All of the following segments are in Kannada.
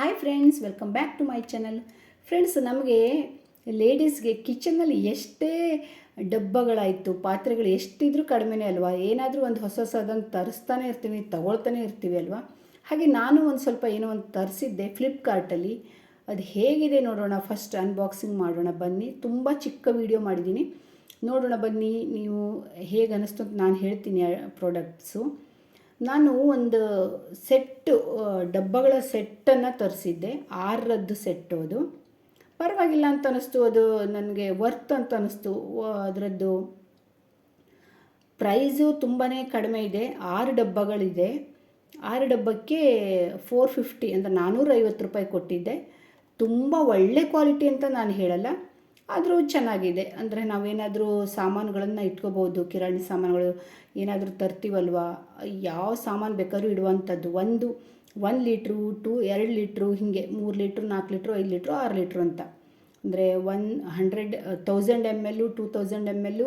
Hi friends welcome back to my channel friends ನಮಗೆ ಲೇಡೀಸ್ಗೆ ಕಿಚನಲ್ಲಿ ಎಷ್ಟೇ ಡಬ್ಬಗಳಾಯಿತು, ಪಾತ್ರೆಗಳು ಎಷ್ಟಿದ್ರೂ ಕಡಿಮೆನೇ ಅಲ್ವಾ? ಏನಾದರೂ ಒಂದು ಹೊಸ ಹೊಸದನ್ನು ತರಿಸ್ತಾನೆ ಇರ್ತೀವಿ, ತಗೊಳ್ತಾನೆ ಇರ್ತೀವಿ ಅಲ್ವಾ? ಹಾಗೆ ನಾನು ಒಂದು ಸ್ವಲ್ಪ ಏನೋ ಒಂದು ತರಿಸಿದ್ದೆ ಫ್ಲಿಪ್ಕಾರ್ಟಲ್ಲಿ ಅದು ಹೇಗಿದೆ ನೋಡೋಣ ಫಸ್ಟ್ ಅನ್ಬಾಕ್ಸಿಂಗ್ ಮಾಡೋಣ ಬನ್ನಿ. ತುಂಬ ಚಿಕ್ಕ ವಿಡಿಯೋ ಮಾಡಿದ್ದೀನಿ. ನೋಡೋಣ ಬನ್ನಿ, ನೀವು ಹೇಗೆ ಅನ್ನಿಸ್ತು ಅಂತ ನಾನು ಹೇಳ್ತೀನಿ ಪ್ರಾಡಕ್ಟ್ಸು ನಾನು ಒಂದು ಸೆಟ್ಟು ಡಬ್ಬಗಳ ಸೆಟ್ಟನ್ನು ತರಿಸಿದ್ದೆ. ಆರರದ್ದು ಸೆಟ್ಟು ಅದು. ಪರವಾಗಿಲ್ಲ ಅಂತ ಅನ್ನಿಸ್ತು ಅದು ನನಗೆ ವರ್ತ್ ಅಂತ ಅನ್ನಿಸ್ತು ಅದರದ್ದು ಪ್ರೈಸು ತುಂಬಾ ಕಡಿಮೆ ಇದೆ. ಆರು ಡಬ್ಬಗಳಿದೆ. ಆರು ಡಬ್ಬಕ್ಕೆ ಫೋರ್ ಫಿಫ್ಟಿ ಅಂದರೆ ನಾನ್ನೂರೈವತ್ತು ರೂಪಾಯಿ ಕೊಟ್ಟಿದ್ದೆ. ತುಂಬ ಒಳ್ಳೆ ಕ್ವಾಲಿಟಿ ಅಂತ ನಾನು ಹೇಳಲ್ಲ. ಆದರೂ ಚೆನ್ನಾಗಿದೆ. ಅಂದರೆ ನಾವೇನಾದರೂ ಸಾಮಾನುಗಳನ್ನು ಇಟ್ಕೋಬೋದು ಕಿರಾಣಿ ಸಾಮಾನುಗಳು ಏನಾದರೂ ತರ್ತೀವಲ್ವ? ಯಾವ ಸಾಮಾನು ಬೇಕಾದ್ರೂ ಇಡುವಂಥದ್ದು ಒಂದು ಒನ್ ಲೀಟ್ರು ಟು, ಎರಡು ಲೀಟ್ರು ಹೀಗೆ, ಮೂರು ಲೀಟ್ರು, ನಾಲ್ಕು ಲೀಟ್ರು, ಐದು ಲೀಟ್ರು, ಆರು ಲೀಟ್ರು ಅಂತ. ಅಂದರೆ one hundred thousand M L two thousand M L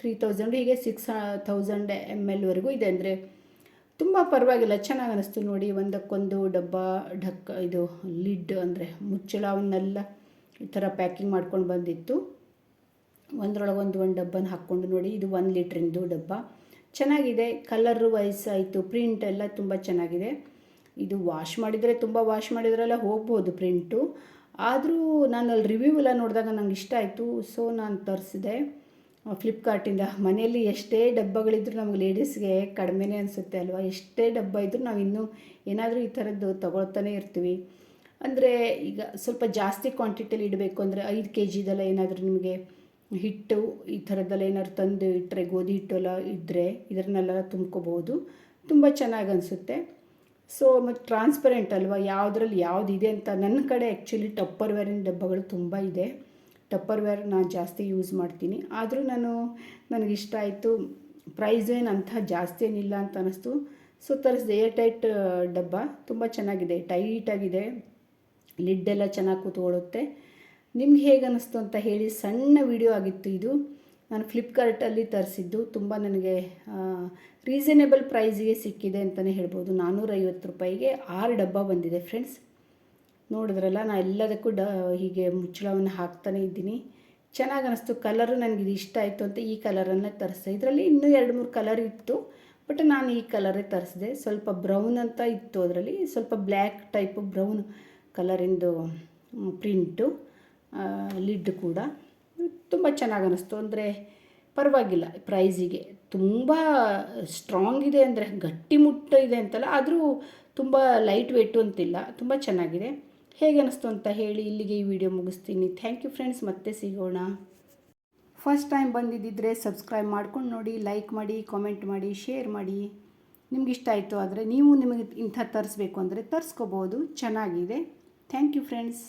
three thousand ಹೀಗೆ ಸಿಕ್ಸ್ ತೌಸಂಡ್ ಎಂ ಎಲ್ವರೆಗೂ ಇದೆ. ಅಂದರೆ ತುಂಬ ಪರವಾಗಿಲ್ಲ. ಚೆನ್ನಾಗಿ ಅನ್ನಿಸ್ತು ನೋಡಿ. ಒಂದಕ್ಕೊಂದು ಡಬ್ಬ ಢಕ್ಕ ಇದು ಲಿಡ್ ಅಂದರೆ ಮುಚ್ಚಳವನ್ನೆಲ್ಲ ಈ ಥರ ಪ್ಯಾಕಿಂಗ್ ಮಾಡ್ಕೊಂಡು ಬಂದಿತ್ತು. ಒಂದರೊಳಗೆ ಒಂದು ಡಬ್ಬನ ಹಾಕ್ಕೊಂಡು ನೋಡಿ, ಇದು ಒಂದು ಲೀಟ್ರಿಂದು ಡಬ್ಬ. ಚೆನ್ನಾಗಿದೆ, ಕಲರು ವೈಸ್ ಆಯಿತು, ಪ್ರಿಂಟ್ ಎಲ್ಲ ತುಂಬ ಚೆನ್ನಾಗಿದೆ. ಇದು ವಾಶ್ ಮಾಡಿದರೆ ತುಂಬ ವಾಶ್ ಮಾಡಿದ್ರೆಲ್ಲ, ಹೋಗ್ಬೋದು ಪ್ರಿಂಟು. ಆದರೂ ನಾನು ಅಲ್ಲಿ ರಿವ್ಯೂ ಎಲ್ಲ ನೋಡಿದಾಗ ನಂಗೆ ಇಷ್ಟ ಆಯಿತು, ಸೊ ನಾನು ತರಿಸಿದೆ. ಫ್ಲಿಪ್ಕಾರ್ಟಿಂದ ಮನೆಯಲ್ಲಿ ಎಷ್ಟೇ ಡಬ್ಬಗಳಿದ್ರೂ ನಮ್ಗೆ ಲೇಡೀಸ್ಗೆ ಕಡಿಮೆನೇ ಅನಿಸುತ್ತೆ ಅಲ್ವಾ? ಎಷ್ಟೇ ಡಬ್ಬ ಇದ್ದರೂ ನಾವು ಇನ್ನೂ ಏನಾದರೂ ಈ ಥರದ್ದು ತೊಗೊಳ್ತಾನೆ ಇರ್ತೀವಿ. ಅಂದರೆ ಈಗ ಸ್ವಲ್ಪ ಜಾಸ್ತಿ ಕ್ವಾಂಟಿಟಿಯಲ್ಲಿ ಇಡಬೇಕು ಅಂದರೆ ಐದು ಕೆ ಜಿದೆಲ್ಲ ಏನಾದರೂ ನಿಮಗೆ ಹಿಟ್ಟು ಈ ಥರದ್ದೆಲ್ಲ ಏನಾದ್ರು ತಂದು ಇಟ್ಟರೆ ಗೋಧಿ ಹಿಟ್ಟೆಲ್ಲ ಇದ್ದರೆ ಇದರನ್ನೆಲ್ಲ ತುಂಬ್ಕೋಬೋದು. ತುಂಬ ಚೆನ್ನಾಗಿ ಅನಿಸುತ್ತೆ. ಸೊ ಮತ್ತು ಟ್ರಾನ್ಸ್ಪರೆಂಟ್ ಅಲ್ವಾ? ಯಾವುದ್ರಲ್ಲಿ ಯಾವುದಿದೆ ಅಂತ ನನ್ನ ಕಡೆ ಆ್ಯಕ್ಚುಲಿ ಟಪ್ಪರ್ ವೇರಿನ ಡಬ್ಬಗಳು ತುಂಬ ಇದೆ. ಟಪ್ಪರ್ ವೇರ್ ನಾನು ಜಾಸ್ತಿ ಯೂಸ್ ಮಾಡ್ತೀನಿ. ಆದರೂ ನಾನು ನನಗಿಷ್ಟ ಆಯಿತು ಪ್ರೈಸ್ ಏನು ಅಂಥ ಜಾಸ್ತಿ ಏನಿಲ್ಲ ಅಂತ ಅನ್ನಿಸ್ತು ಸೊ ತರಿಸಿದೆ ಏರ್ ಟೈಟ್ ಡಬ್ಬ. ತುಂಬ ಚೆನ್ನಾಗಿದೆ ಟೈಟಾಗಿದೆ ಲಿಡ್ಡೆಲ್ಲ ಚೆನ್ನಾಗಿ ಕೂತ್ಕೊಳ್ಳುತ್ತೆ. ನಿಮ್ಗೆ ಹೇಗೆ ಅನ್ನಿಸ್ತು ಅಂತ ಹೇಳಿ ಸಣ್ಣ ವಿಡಿಯೋ ಆಗಿತ್ತು ಇದು. ನಾನು ಫ್ಲಿಪ್ಕಾರ್ಟಲ್ಲಿ ತರಿಸಿದ್ದು. ತುಂಬ ನನಗೆ ರೀಸನೇಬಲ್ ಪ್ರೈಸಿಗೆ ಸಿಕ್ಕಿದೆ ಅಂತಲೇ ಹೇಳ್ಬೋದು. ನಾನ್ನೂರೈವತ್ತು ರೂಪಾಯಿಗೆ ಆರು ಡಬ್ಬ ಬಂದಿದೆ ಫ್ರೆಂಡ್ಸ್ ನೋಡಿದ್ರಲ್ಲ ನಾನು ಎಲ್ಲದಕ್ಕೂ ಡ, ಹೀಗೆ ಮುಚ್ಚಳವನ್ನು ಹಾಕ್ತಾನೆ ಇದ್ದೀನಿ. ಚೆನ್ನಾಗಿ ಅನ್ನಿಸ್ತು ಕಲರು ನನಗೆ ಇದು ಇಷ್ಟ ಆಯಿತು ಅಂತ ಈ ಕಲರನ್ನು ತರಿಸಿದೆ. ಇದರಲ್ಲಿ ಇನ್ನೂ ಎರಡು ಮೂರು ಕಲರ್ ಇತ್ತು. ಬಟ್ ನಾನು ಈ ಕಲರೇ ತರಿಸಿದೆ. ಸ್ವಲ್ಪ ಬ್ರೌನ್ ಅಂತ ಇತ್ತು ಅದರಲ್ಲಿ. ಸ್ವಲ್ಪ ಬ್ಲ್ಯಾಕ್ ಟೈಪು ಬ್ರೌನ್ ಕಲರಿಂದು ಪ್ರಿಂಟು ಲಿಡ್ ಕೂಡ. ತುಂಬ ಚೆನ್ನಾಗಿ ಅನ್ನಿಸ್ತು ಅಂದರೆ ಪರವಾಗಿಲ್ಲ, ಪ್ರೈಸಿಗೆ ತುಂಬ ಸ್ಟ್ರಾಂಗ್ ಇದೆ ಅಂದರೆ, ಗಟ್ಟಿ ಮುಟ್ಟ ಇದೆ ಅಂತಲ್ಲ, ಆದರೂ ತುಂಬ ಲೈಟ್ ವೆಯ್ಟು ಅಂತಿಲ್ಲ. ತುಂಬ ಚೆನ್ನಾಗಿದೆ. ಹೇಗೆ ಅನ್ನಿಸ್ತು ಅಂತ ಹೇಳಿ ಇಲ್ಲಿಗೆ ಈ ವಿಡಿಯೋ ಮುಗಿಸ್ತೀನಿ. ಥ್ಯಾಂಕ್ ಯು ಫ್ರೆಂಡ್ಸ್ ಮತ್ತೆ ಸಿಗೋಣ. ಫಸ್ಟ್ ಟೈಮ್ ಬಂದಿದ್ದಿದ್ರೆ ಸಬ್ಸ್ಕ್ರೈಬ್ ಮಾಡ್ಕೊಂಡು ನೋಡಿ ಲೈಕ್ ಮಾಡಿ ಕಾಮೆಂಟ್ ಮಾಡಿ ಶೇರ್ ಮಾಡಿ. ನಿಮ್ಗೆ ಇಷ್ಟ ಆಯಿತು ಆದರೆ, ನೀವು ನಿಮಗೆ ಇಂಥ ತರಿಸ್ಬೇಕು ಅಂದರೆ ತರಿಸ್ಕೋಬೋದು. ಚೆನ್ನಾಗಿದೆ. Thank you friends